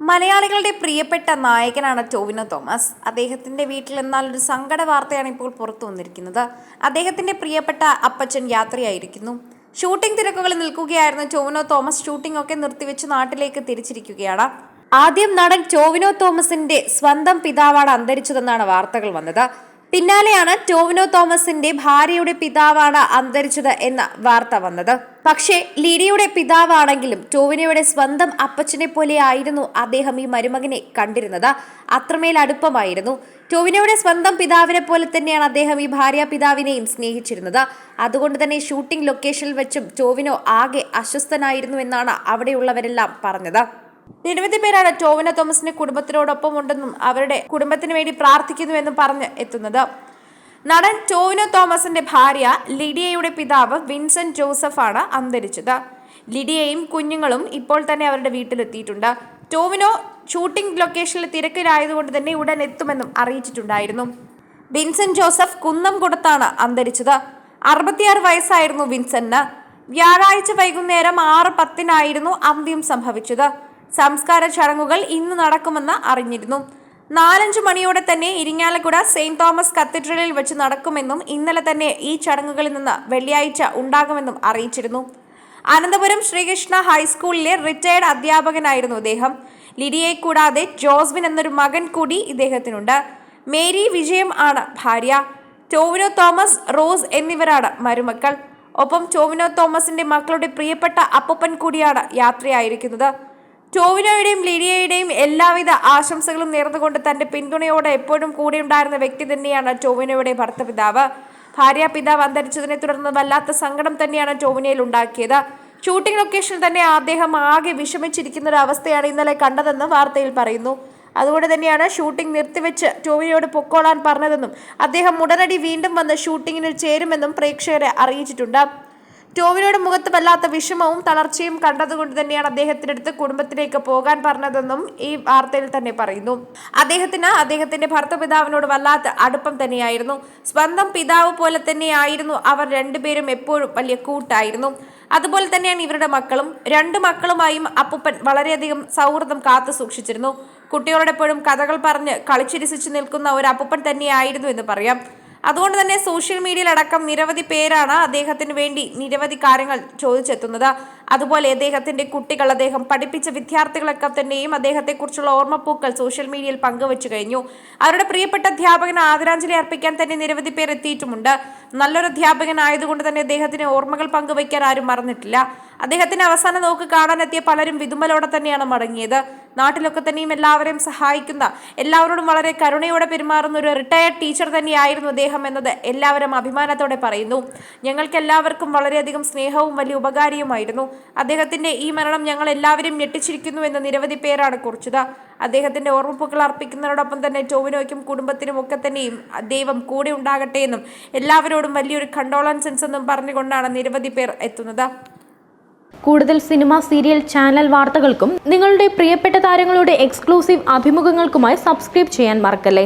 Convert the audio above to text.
മലയാളികളുടെ പ്രിയപ്പെട്ട നായകനാണ് ടോവിനോ തോമസ്. അദ്ദേഹത്തിന്റെ വീട്ടിൽ എന്നാൽ ഒരു സങ്കട വാർത്തയാണ് ഇപ്പോൾ പുറത്തു വന്നിരിക്കുന്നത്. അദ്ദേഹത്തിന്റെ പ്രിയപ്പെട്ട അപ്പച്ചൻ യാത്രയായിരിക്കുന്നു. ഷൂട്ടിംഗ് തിരക്കുകളിൽ നിൽക്കുകയായിരുന്ന ടോവിനോ തോമസ് ഷൂട്ടിംഗ് ഒക്കെ നിർത്തിവെച്ച് നാട്ടിലേക്ക് തിരിച്ചിരിക്കുകയാണ്. ആദ്യം നടൻ ടോവിനോ തോമസിന്റെ സ്വന്തം പിതാവാണ് അന്തരിച്ചതെന്നാണ് വാർത്തകൾ വന്നത്. പിന്നാലെയാണ് ടോവിനോ തോമസിന്റെ ഭാര്യയുടെ പിതാവാണ് അന്തരിച്ചത് എന്ന വാർത്ത വന്നത്. പക്ഷേ ലിഡിയുടെ പിതാവാണെങ്കിലും ടോവിനോയുടെ സ്വന്തം അപ്പച്ചനെ പോലെ ആയിരുന്നു അദ്ദേഹം ഈ മരുമകനെ കണ്ടിരുന്നത്. അത്രമേൽ അടുപ്പമായിരുന്നു. ടോവിനോയുടെ സ്വന്തം പിതാവിനെ പോലെ തന്നെയാണ് അദ്ദേഹം ഈ ഭാര്യ പിതാവിനെയും സ്നേഹിച്ചിരുന്നത്. അതുകൊണ്ട് തന്നെ ഷൂട്ടിംഗ് ലൊക്കേഷനിൽ വെച്ചും ടോവിനോ ആകെ അസ്വസ്ഥനായിരുന്നു എന്നാണ് അവിടെയുള്ളവരെല്ലാം പറഞ്ഞത്. നിരവധി പേരാണ് ടോവിന തോമസിന്റെ കുടുംബത്തിനോടൊപ്പം ഉണ്ടെന്നും അവരുടെ കുടുംബത്തിന് വേണ്ടി പ്രാർത്ഥിക്കുന്നുവെന്നും പറഞ്ഞ് എത്തുന്നത്. നടൻ ടോവിനോ തോമസിന്റെ ഭാര്യ ലിഡിയയുടെ പിതാവ് വിൻസെന്റ് ജോസഫാണ് അന്തരിച്ചത്. ലിഡിയയും കുഞ്ഞുങ്ങളും ഇപ്പോൾ തന്നെ അവരുടെ വീട്ടിലെത്തിയിട്ടുണ്ട്. ടോവിനോ ഷൂട്ടിംഗ് ലൊക്കേഷനിൽ തിരക്കിലായതുകൊണ്ട് തന്നെ ഉടൻ എത്തുമെന്നും അറിയിച്ചിട്ടുണ്ടായിരുന്നു. വിൻസെന്റ് ജോസഫ് കുന്നംകുടത്താണ് അന്തരിച്ചത്. അറുപത്തിയാറ് വയസ്സായിരുന്നു വിൻസെന്റിന്. വ്യാഴാഴ്ച വൈകുന്നേരം ആറ് പത്തിനായിരുന്നു അന്ത്യം സംഭവിച്ചത്. സംസ്കാര ചടങ്ങുകൾ ഇന്ന് നടക്കുമെന്ന് അറിഞ്ഞിരുന്നു. നാലഞ്ച് മണിയോടെ തന്നെ ഇരിങ്ങാലക്കുട സെയിന്റ് തോമസ് കത്തീഡ്രലിൽ വെച്ച് നടക്കുമെന്നും ഇന്നലെ തന്നെ ഈ ചടങ്ങുകളിൽ നിന്ന് വെള്ളിയാഴ്ച ഉണ്ടാകുമെന്നും അറിയിച്ചിരുന്നു. അനന്തപുരം ശ്രീകൃഷ്ണ ഹൈസ്കൂളിലെ റിട്ടയർഡ് അധ്യാപകനായിരുന്നു അദ്ദേഹം ലിഡിയെ കൂടാതെ ജോസ്വിൻ എന്നൊരു മകൻ കൂടി ഇദ്ദേഹത്തിനുണ്ട്. മേരി വിജയം ആണ് ഭാര്യ. ടോവിനോ തോമസ് റോസ് എന്നിവരാണ് മരുമക്കൾ. ഒപ്പം ടോവിനോ തോമസിന്റെ മക്കളുടെ പ്രിയപ്പെട്ട അപ്പൂപ്പൻ കൂടിയാണ് യാത്രയായിരിക്കുന്നത്. ടോവിനോയുടെയും ലിനിയയുടെയും എല്ലാവിധ ആശംസകളും നേർന്നുകൊണ്ട് തന്റെ പിന്തുണയോടെ എപ്പോഴും കൂടെ ഉണ്ടായിരുന്ന വ്യക്തി തന്നെയാണ് ടോവിനോയുടെ ഭർത്തപിതാവ്. ഭാര്യ പിതാവ് അന്തരിച്ചതിനെ തുടർന്ന് വല്ലാത്ത സങ്കടം തന്നെയാണ് ടോവിനോയിൽ ഉണ്ടാക്കിയത്. ഷൂട്ടിംഗ് ലൊക്കേഷനിൽ തന്നെ അദ്ദേഹം ആകെ വിഷമിച്ചിരിക്കുന്ന ഒരു അവസ്ഥയാണ് ഇന്നലെ കണ്ടതെന്ന് വാർത്തയിൽ പറയുന്നു. അതുകൊണ്ട് തന്നെയാണ് ഷൂട്ടിംഗ് നിർത്തിവെച്ച് ടോവിനോട് പൊക്കോളാൻ പറഞ്ഞതെന്നും അദ്ദേഹം ഉടനടി വീണ്ടും വന്ന് ഷൂട്ടിങ്ങിന് ചേരുമെന്നും പ്രേക്ഷകരെ അറിയിച്ചിട്ടുണ്ട്. ടോവിനോയുടെ മുഖത്ത് വല്ലാത്ത വിഷമവും തളർച്ചയും കണ്ടതുകൊണ്ട് തന്നെയാണ് അദ്ദേഹത്തിന്റെ അടുത്ത് കുടുംബത്തിലേക്ക് പോകാൻ പറഞ്ഞതെന്നും ഈ വാർത്തയിൽ തന്നെ പറയുന്നു. അദ്ദേഹത്തിന് അദ്ദേഹത്തിന്റെ ഭർത്തപിതാവിനോട് വല്ലാത്ത അടുപ്പം തന്നെയായിരുന്നു. സ്വന്തം പിതാവ് പോലെ തന്നെയായിരുന്നു അവർ രണ്ടുപേരും എപ്പോഴും വലിയ കൂട്ടായിരുന്നു. അതുപോലെ തന്നെയാണ് ഇവരുടെ മക്കളും. രണ്ട് മക്കളുമായും അപ്പൂപ്പൻ വളരെയധികം സൗഹൃദം കാത്തു സൂക്ഷിച്ചിരുന്നു. കുട്ടികളോടെപ്പോഴും കഥകൾ പറഞ്ഞ് കളിച്ചിരിസിച്ച് നിൽക്കുന്ന ഒരു അപ്പൂപ്പൻ തന്നെയായിരുന്നു എന്ന് പറയാം. അതുകൊണ്ട് തന്നെ സോഷ്യൽ മീഡിയയിലടക്കം നിരവധി പേരാണ് അദ്ദേഹത്തിന് വേണ്ടി നിരവധി കാര്യങ്ങൾ ചോദിച്ചെത്തുന്നത്. അതുപോലെ അദ്ദേഹത്തിന്റെ കുട്ടികൾ അദ്ദേഹം പഠിപ്പിച്ച വിദ്യാർത്ഥികളൊക്കെ തന്നെയും അദ്ദേഹത്തെക്കുറിച്ചുള്ള ഓർമ്മപ്പൂക്കൾ സോഷ്യൽ മീഡിയയിൽ പങ്കുവച്ചു കഴിഞ്ഞു. അവരുടെ പ്രിയപ്പെട്ട അധ്യാപകന് ആദരാഞ്ജലി അർപ്പിക്കാൻ തന്നെ നിരവധി പേർ എത്തിയിട്ടുമുണ്ട്. നല്ലൊരു അധ്യാപകൻ ആയതുകൊണ്ട് തന്നെ അദ്ദേഹത്തിന് ഓർമ്മകൾ പങ്കുവയ്ക്കാൻ ആരും മറന്നിട്ടില്ല. അദ്ദേഹത്തിന്റെ അവസാന നോക്ക് കാണാനെത്തിയ പലരും വിതുമ്പലോടെ തന്നെയാണ് മടങ്ങിയത്. നാട്ടിലൊക്കെ തന്നെയും എല്ലാവരെയും സഹായിക്കുന്ന എല്ലാവരോടും വളരെ കരുണയോടെ പെരുമാറുന്ന ഒരു റിട്ടയർഡ് ടീച്ചർ തന്നെയായിരുന്നു അദ്ദേഹം എന്നത് എല്ലാവരും അഭിമാനത്തോടെ പറയുന്നു. ഞങ്ങൾക്ക് എല്ലാവർക്കും വളരെയധികം സ്നേഹവും വലിയ ഉപകാരിയുമായിരുന്നു. അദ്ദേഹത്തിന്റെ ഈ മരണം ഞങ്ങൾ എല്ലാവരും ഞെട്ടിച്ചിരിക്കുന്നു എന്ന് നിരവധി പേരാണ് കുറിച്ചത്. അദ്ദേഹത്തിന്റെ ഓർമ്മപ്പുകൾ അർപ്പിക്കുന്നതോടൊപ്പം തന്നെ ടോവിനോയ്ക്കും കുടുംബത്തിനും ഒക്കെ തന്നെയും ദൈവം കൂടെ ഉണ്ടാകട്ടെ എന്നും എല്ലാവരോടും വലിയൊരു കണ്ടോളൻസൻസ് എന്നും പറഞ്ഞുകൊണ്ടാണ് നിരവധി പേർ എത്തുന്നത്. കൂടുതൽ സിനിമ സീരിയൽ ചാനൽ വാർത്തകൾക്കും നിങ്ങളുടെ പ്രിയപ്പെട്ട താരങ്ങളുടെ എക്സ്ക്ലൂസീവ് അഭിമുഖങ്ങൾക്കുമായി സബ്സ്ക്രൈബ് ചെയ്യാൻ മറക്കല്ലേ?